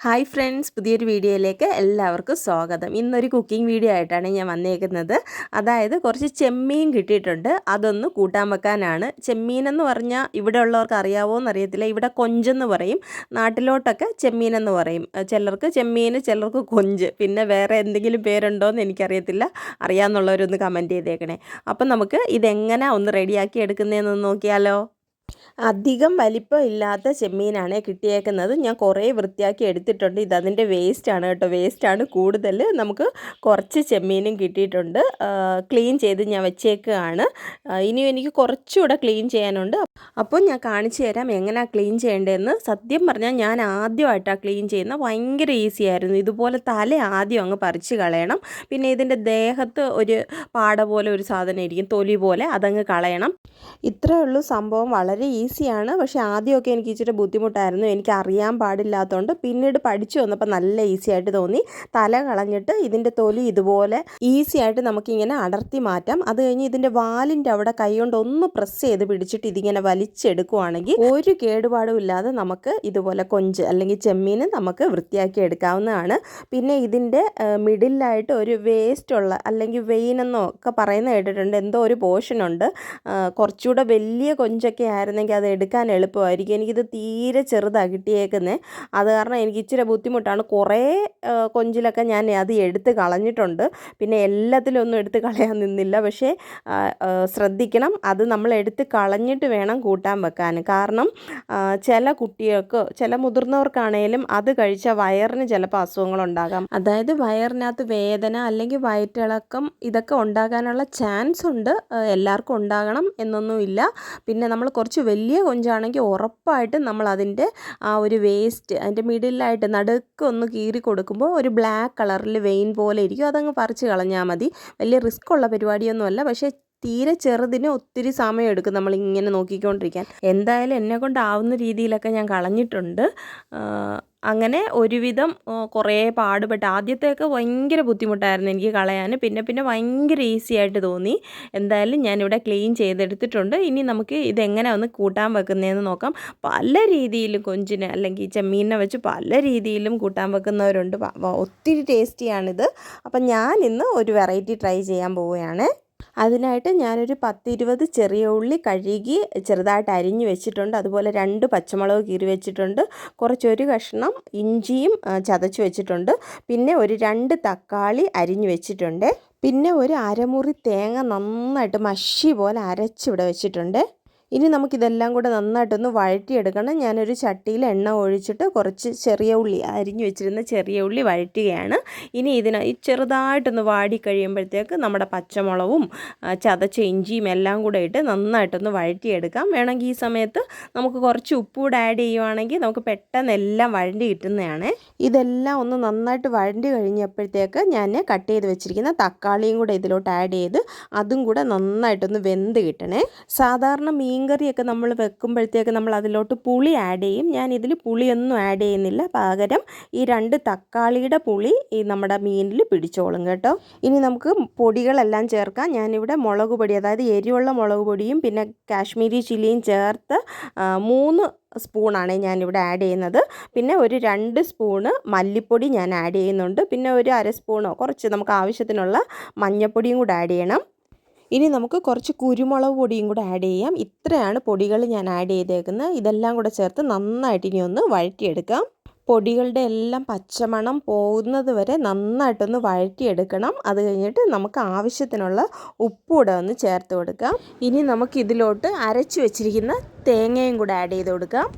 Hi friends പുതിയൊരു വീഡിയോയിലേക്ക് എല്ലാവർക്കും സ്വാഗതം. ഇന്നൊരു കുക്കിംഗ് വീഡിയോ ആയിട്ടാണ് ഞാൻ വന്നേക്കുന്നത്. അതായത് കുറച്ച് ചെമ്മീൻ കിട്ടിയിട്ടുണ്ട്. അതൊന്ന് കൂട്ടാൻ വെക്കാനാണ്. ചെമ്മീൻ എന്ന് പറഞ്ഞാൽ ഇവിടെ ഉള്ളവർക്ക് അറിയാവോ എന്നറിയത്തില്ല. ഇവിടെ കൊഞ്ചെന്ന് പറയും. നാട്ടിലോട്ടൊക്കെ ചെമ്മീൻ എന്ന് പറയും ചിലർക്ക് ചെമ്മീൻ ചിലർക്ക് കൊഞ്ച്. പിന്നെ വേറെ എന്തെങ്കിലും പേരുണ്ടോ എന്ന് എനിക്കറിയത്തില്ല. അറിയാമെന്നുള്ളവരൊന്ന് കമന്റ് ചെയ്തേക്കണേ. അപ്പം നമുക്ക് ഇതെങ്ങനെ ഒന്ന് റെഡിയാക്കി എടുക്കുന്നതെന്ന് നോക്കിയാലോ. അധികം വലിപ്പം ഇല്ലാത്ത ചെമ്മീനാണ് കിട്ടിയേക്കുന്നത്. ഞാൻ കുറേ വൃത്തിയാക്കി എടുത്തിട്ടുണ്ട്. ഇത് അതിന്റെ വേസ്റ്റാണ് കേട്ടോ. വേസ്റ്റാണ് കൂടുതൽ. നമുക്ക് കുറച്ച് ചെമ്മീനും കിട്ടിയിട്ടുണ്ട്. ക്ലീൻ ചെയ്ത് ഞാൻ വെച്ചേക്കുകയാണ് ഇനിയും എനിക്ക് കുറച്ചുകൂടെ ക്ലീൻ ചെയ്യാനുണ്ട്. അപ്പോൾ ഞാൻ കാണിച്ചു തരാം എങ്ങനെയാണ് ക്ലീൻ ചെയ്യേണ്ടതെന്ന്. സത്യം പറഞ്ഞാൽ ഞാൻ ആദ്യമായിട്ടാണ് ക്ലീൻ ചെയ്യുന്നത്. ഭയങ്കര ഈസി ആയിരുന്നു. ഇതുപോലെ തല ആദ്യം അങ്ങ് പറിച്ച് കളയണം. പിന്നെ ഇതിന്റെ ദേഹത്ത് ഒരു പാട പോലെ ഒരു സാധനം ഇരിക്കും. തൊലി പോലെ അതങ്ങ് കളയണം. ഇത്രയേ ഉള്ളൂ സംഭവം. വളരെ ഈസിയാണ്. പക്ഷേ ആദ്യമൊക്കെ എനിക്ക് ഇച്ചിരി ബുദ്ധിമുട്ടായിരുന്നു. എനിക്ക് അറിയാൻ പാടില്ലാത്തതുകൊണ്ട് പിന്നീട് പഠിച്ചു വന്നപ്പോൾ നല്ല ഈസി ആയിട്ട് തോന്നി. തല കളഞ്ഞിട്ട് ഇതിന്റെ തൊലി ഇതുപോലെ ഈസി ആയിട്ട് നമുക്കിങ്ങനെ അടർത്തി മാറ്റാം. അത് കഴിഞ്ഞ് ഇതിന്റെ വാലിന്റെ അവിടെ കൈ കൊണ്ട് ഒന്ന് പ്രസ് ചെയ്ത് പിടിച്ചിട്ട് ഇതിങ്ങനെ വലിച്ചെടുക്കുവാണെങ്കിൽ ഒരു കേടുപാടും ഇല്ലാതെ നമുക്ക് ഇതുപോലെ കൊഞ്ച് അല്ലെങ്കിൽ ചെമ്മീൻ നമുക്ക് വൃത്തിയാക്കി എടുക്കാവുന്നതാണ്. പിന്നെ ഇതിന്റെ മിഡിലായിട്ട് ഒരു വേസ്റ്റ് ഉള്ള അല്ലെങ്കിൽ വെയിനെന്നോ ഒക്കെ പറയുന്ന കേട്ടിട്ടുണ്ട്. എന്തോ ഒരു പോർഷനുണ്ട് കുറച്ചുകൂടെ വലിയ കൊഞ്ചൊക്കെ ആയിരുന്നെങ്കിൽ അത് എടുക്കാൻ എളുപ്പമായിരിക്കും. എനിക്കിത് തീരെ ചെറുതാണ് കിട്ടിയേക്കുന്നത് അത് കാരണം എനിക്ക് ഇച്ചിരി ബുദ്ധിമുട്ടാണ്. കുറേ കൊഞ്ചിലൊക്കെ ഞാൻ അത് എടുത്ത് കളഞ്ഞിട്ടുണ്ട്. പിന്നെ എല്ലാത്തിലും ഒന്നും എടുത്ത് കളയാൻ നിന്നില്ല. പക്ഷേ ശ്രദ്ധിക്കണം. അത് നമ്മൾ എടുത്ത് കളഞ്ഞിട്ട് വേണം കൂട്ടാൻ വെക്കാൻ. കാരണം ചില കുട്ടികൾക്ക് ചില മുതിർന്നവർക്കാണേലും അത് കഴിച്ച വയറിന് ചിലപ്പോൾ അസുഖങ്ങളുണ്ടാകാം. അതായത് വയറിനകത്ത് വേദന അല്ലെങ്കിൽ വയറ്റിളക്കം ഇതൊക്കെ ഉണ്ടാകാനുള്ള ചാൻസ് ഉണ്ട്. എല്ലാവർക്കും ഉണ്ടാകണം എന്നൊന്നുമില്ല പിന്നെ നമ്മൾ കുറച്ച് വലിയ കൊഞ്ചാണെങ്കിൽ ഉറപ്പായിട്ടും നമ്മൾ അതിന്റെ ആ ഒരു വേസ്റ്റ് അതിന്റെ മിഡിലായിട്ട് നടുക്ക് ഒന്ന് കീറി കൊടുക്കുമ്പോൾ ഒരു ബ്ലാക്ക് കളറിൽ വെയിൻ പോലെ ഇരിക്കും. അതങ്ങ് പറിച്ച് കളഞ്ഞാൽ മതി. വലിയ റിസ്ക് ഉള്ള പരിപാടിയൊന്നുമല്ല. പക്ഷേ തീരെ ചെറുതിന് ഒത്തിരി സമയം എടുക്കും നമ്മൾ ഇങ്ങനെ നോക്കിക്കൊണ്ടിരിക്കാൻ. എന്തായാലും എന്നെ കൊണ്ടാവുന്ന രീതിയിലൊക്കെ ഞാൻ കളഞ്ഞിട്ടുണ്ട്. അങ്ങനെ ഒരുവിധം കുറേ പാടുപെട്ട് ആദ്യത്തെയൊക്കെ ഭയങ്കര ബുദ്ധിമുട്ടായിരുന്നു എനിക്ക് കളയാൻ. പിന്നെ പിന്നെ ഭയങ്കര ഈസി ആയിട്ട് തോന്നി. എന്തായാലും ഞാനിവിടെ ക്ലീൻ ചെയ്തെടുത്തിട്ടുണ്ട്. ഇനി നമുക്ക് ഇതെങ്ങനെ ഒന്ന് കൂട്ടാൻ വെക്കുന്നതെന്ന് നോക്കാം. പല രീതിയിലും കൊഞ്ചിനെ അല്ലെങ്കിൽ ചെമ്മീനെ വെച്ച് പല രീതിയിലും കൂട്ടാൻ വെക്കുന്നവരുണ്ട്. ഒത്തിരി ടേസ്റ്റിയാണിത് അപ്പം ഞാനിന്ന് ഒരു വെറൈറ്റി ട്രൈ ചെയ്യാൻ പോവുകയാണ്. അതിനായിട്ട് ഞാനൊരു പത്തിരുപത് ചെറിയ ഉള്ളി കഴുകി ചെറുതായിട്ട് അരിഞ്ഞു വെച്ചിട്ടുണ്ട്. അതുപോലെ രണ്ട് പച്ചമുളക് കീറി വെച്ചിട്ടുണ്ട്. കുറച്ചൊരു കഷ്ണം ഇഞ്ചിയും ചതച്ച് വെച്ചിട്ടുണ്ട്. പിന്നെ ഒരു രണ്ട് തക്കാളി അരിഞ്ഞു വെച്ചിട്ടുണ്ട്. പിന്നെ ഒരു അരമുറി തേങ്ങ നന്നായിട്ട് മഷി പോലെ അരച്ചിവിടെ വെച്ചിട്ടുണ്ട്. ഇനി നമുക്കിതെല്ലാം കൂടെ നന്നായിട്ടൊന്ന് വഴറ്റിയെടുക്കണം. ഞാനൊരു ചട്ടിയിൽ എണ്ണ ഒഴിച്ചിട്ട് കുറച്ച് ചെറിയ ഉള്ളി അരിഞ്ഞു വെച്ചിരുന്ന ചെറിയ ഉള്ളി വഴറ്റുകയാണ്. ഇനി ഇതിന് ചെറുതായിട്ടൊന്ന് വാടി കഴിയുമ്പോഴത്തേക്ക് നമ്മുടെ പച്ചമുളകും ചതച്ച ഇഞ്ചിയും എല്ലാം കൂടെ ഇട്ട് നന്നായിട്ടൊന്ന് വഴറ്റിയെടുക്കാം. വേണമെങ്കിൽ ഈ സമയത്ത് നമുക്ക് കുറച്ച് ഉപ്പ് കൂടെ ആഡ് ചെയ്യുവാണെങ്കിൽ നമുക്ക് പെട്ടെന്ന് എല്ലാം വഴണ്ടി കിട്ടുന്നതാണ്. ഇതെല്ലാം ഒന്ന് നന്നായിട്ട് വഴണ്ടി കഴിഞ്ഞപ്പോഴത്തേക്ക് ഞാൻ കട്ട് ചെയ്ത് വെച്ചിരിക്കുന്ന തക്കാളിയും കൂടെ ഇതിലോട്ട് ആഡ് ചെയ്ത് അതും കൂടെ നന്നായിട്ടൊന്ന് വെന്ത് കിട്ടണേ. സാധാരണ മീൻ മീൻകറിയൊക്കെ നമ്മൾ വെക്കുമ്പോഴത്തേക്ക് നമ്മൾ അതിലോട്ട് പുളി ആഡ് ചെയ്യും. ഞാൻ ഇതിൽ പുളിയൊന്നും ആഡ് ചെയ്യുന്നില്ല. പകരം ഈ രണ്ട് തക്കാളിയുടെ പുളി ഈ നമ്മുടെ മീനിൽ പിടിച്ചോളും കേട്ടോ. ഇനി നമുക്ക് പൊടികളെല്ലാം ചേർക്കാം. ഞാനിവിടെ മുളക് പൊടി അതായത് എരിവുള്ള മുളക് പൊടിയും പിന്നെ കാശ്മീരി ചില്ലിയും ചേർത്ത് മൂന്ന് സ്പൂണാണ് ഞാനിവിടെ ആഡ് ചെയ്യുന്നത്. പിന്നെ ഒരു രണ്ട് സ്പൂണ് മല്ലിപ്പൊടി ഞാൻ ആഡ് ചെയ്യുന്നുണ്ട്. പിന്നെ ഒരു അര സ്പൂണോ കുറച്ച് നമുക്ക് ആവശ്യത്തിനുള്ള മഞ്ഞൾപ്പൊടിയും കൂടെ ആഡ് ചെയ്യണം. ഇനി നമുക്ക് കുറച്ച് കുരുമുളക് പൊടിയും കൂടെ ആഡ് ചെയ്യാം. ഇത്രയാണ് പൊടികൾ ഞാൻ ആഡ് ചെയ്തേക്കുന്നത് ഇതെല്ലാം കൂടെ ചേർത്ത് നന്നായിട്ട് ഇനി ഒന്ന് വഴറ്റിയെടുക്കാം. പൊടികളുടെ എല്ലാം പച്ചമണം പോകുന്നത് വരെ നന്നായിട്ടൊന്ന് വഴറ്റിയെടുക്കണം. അത് കഴിഞ്ഞിട്ട് നമുക്ക് ആവശ്യത്തിനുള്ള ഉപ്പ് കൂടെ ഒന്ന് ചേർത്ത് കൊടുക്കാം. ഇനി നമുക്ക് ഇതിലോട്ട് അരച്ചു വെച്ചിരിക്കുന്ന തേങ്ങയും കൂടെ ആഡ് ചെയ്ത് കൊടുക്കാം.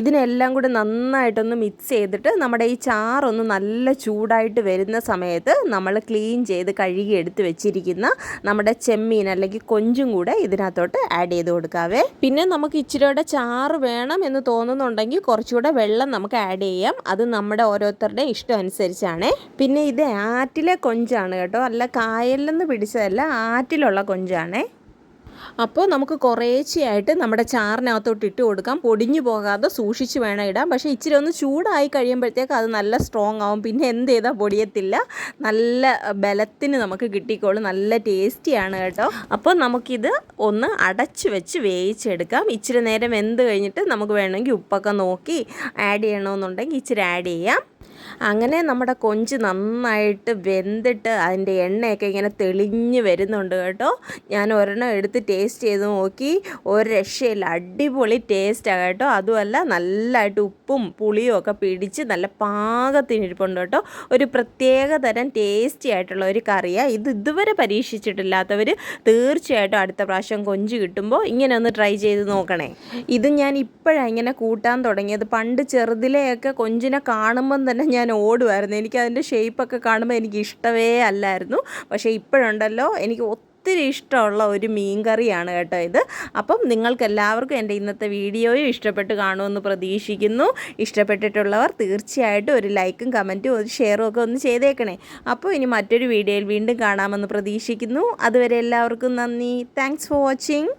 ഇതിനെല്ലാം കൂടെ നന്നായിട്ടൊന്ന് മിക്സ് ചെയ്തിട്ട് നമ്മുടെ ഈ ചാറൊന്ന് നല്ല ചൂടായിട്ട് വരുന്ന സമയത്ത് നമ്മൾ ക്ലീൻ ചെയ്ത് കഴുകി എടുത്ത് വെച്ചിരിക്കുന്ന നമ്മുടെ ചെമ്മീൻ അല്ലെങ്കിൽ കൊഞ്ചും കൂടെ ഇതിനകത്തോട്ട് ആഡ് ചെയ്ത് കൊടുക്കാവേ. പിന്നെ നമുക്ക് ഇച്ചിരിയുടെ ചാറ് വേണം എന്ന് തോന്നുന്നുണ്ടെങ്കിൽ കുറച്ചുകൂടെ വെള്ളം നമുക്ക് ആഡ് ചെയ്യാം. അത് നമ്മുടെ ഓരോരുത്തരുടെയും ഇഷ്ടം അനുസരിച്ചാണ്. പിന്നെ ഇത് ആറ്റിലെ കൊഞ്ചാണ് കേട്ടോ. അല്ല കായലിൽ നിന്ന് പിടിച്ചതല്ല ആറ്റിലുള്ള കൊഞ്ചാണേ. അപ്പോൾ നമുക്ക് കുറേശ്ശെയായിട്ട് നമ്മുടെ ചാറിനകത്തോട്ട് ഇട്ട് കൊടുക്കാം. പൊടിഞ്ഞു പോകാതെ സൂക്ഷിച്ച് വേണം ഇടാം പക്ഷേ ഇച്ചിരി ഒന്ന് ചൂടായി കഴിയുമ്പോഴത്തേക്ക് അത് നല്ല സ്ട്രോങ് ആവും. പിന്നെ എന്ത് ചെയ്താൽ പൊടിയത്തില്ല. നല്ല ബലത്തിന് നമുക്ക് കിട്ടിക്കോളും. നല്ല ടേസ്റ്റിയാണ് കേട്ടോ. അപ്പോൾ നമുക്കിത് ഒന്ന് അടച്ച് വെച്ച് വേവിച്ചെടുക്കാം. ഇച്ചിരി നേരം വെന്ത് കഴിഞ്ഞിട്ട് നമുക്ക് വേണമെങ്കിൽ ഉപ്പൊക്കെ നോക്കി ആഡ് ചെയ്യണമെന്നുണ്ടെങ്കിൽ ഇച്ചിരി ആഡ് ചെയ്യാം. അങ്ങനെ നമ്മുടെ കൊഞ്ച് നന്നായിട്ട് വെന്തിട്ട് അതിന്റെ എണ്ണയൊക്കെ ഇങ്ങനെ തെളിഞ്ഞ് വരുന്നുണ്ട് കേട്ടോ. ഞാൻ ഒരെണ്ണം എടുത്ത് ടേസ്റ്റ് ചെയ്ത് നോക്കി. ഒരു രക്ഷയില്ല. അടിപൊളി ടേസ്റ്റാണ് കേട്ടോ. അതുമല്ല നല്ലതായിട്ട് ഉപ്പും പുളിയും ഒക്കെ പിടിച്ച് നല്ല പാകത്തിനിരിപ്പുണ്ട് കേട്ടോ. ഒരു പ്രത്യേക തരം ടേസ്റ്റി ആയിട്ടുള്ള ഒരു കറിയാണ് ഇത് ഇതുവരെ പരീക്ഷിച്ചിട്ടില്ലാത്തവർ തീർച്ചയായിട്ടും അടുത്ത പ്രാവശ്യം കൊഞ്ച് കിട്ടുമ്പോൾ ഇങ്ങനെ ഒന്ന് ട്രൈ ചെയ്ത് നോക്കണേ. ഇത് ഞാൻ ഇപ്പോഴാണ് ഇങ്ങനെ കൂട്ടാൻ തുടങ്ങിയത്. പണ്ട് ചെറുതിലെയൊക്കെ കൊഞ്ചിനെ കാണുമ്പം തന്നെ ഞാൻ ഓടുമായിരുന്നു എനിക്ക് അതിന്റെ ഷേപ്പൊക്കെ കാണുമ്പോൾ എനിക്ക് ഇഷ്ടമേ അല്ലായിരുന്നു. പക്ഷേ ഇപ്പോഴുണ്ടല്ലോ എനിക്ക് ഒത്തിരി ഇഷ്ടമുള്ള ഒരു മീൻ കറിയാണ് കേട്ടോ ഇത്. അപ്പം നിങ്ങൾക്ക് എല്ലാവർക്കും എന്റെ ഇന്നത്തെ വീഡിയോയും ഇഷ്ടപ്പെട്ട് കാണുമെന്ന് പ്രതീക്ഷിക്കുന്നു. ഇഷ്ടപ്പെട്ടിട്ടുള്ളവർ തീർച്ചയായിട്ടും ഒരു ലൈക്കും കമന്റും ഒരു ഷെയറും ഒക്കെ ഒന്ന് ചെയ്തേക്കണേ. അപ്പോൾ ഇനി മറ്റൊരു വീഡിയോയിൽ വീണ്ടും കാണാമെന്ന് പ്രതീക്ഷിക്കുന്നു. അതുവരെ എല്ലാവർക്കും നന്ദി. Thanks for watching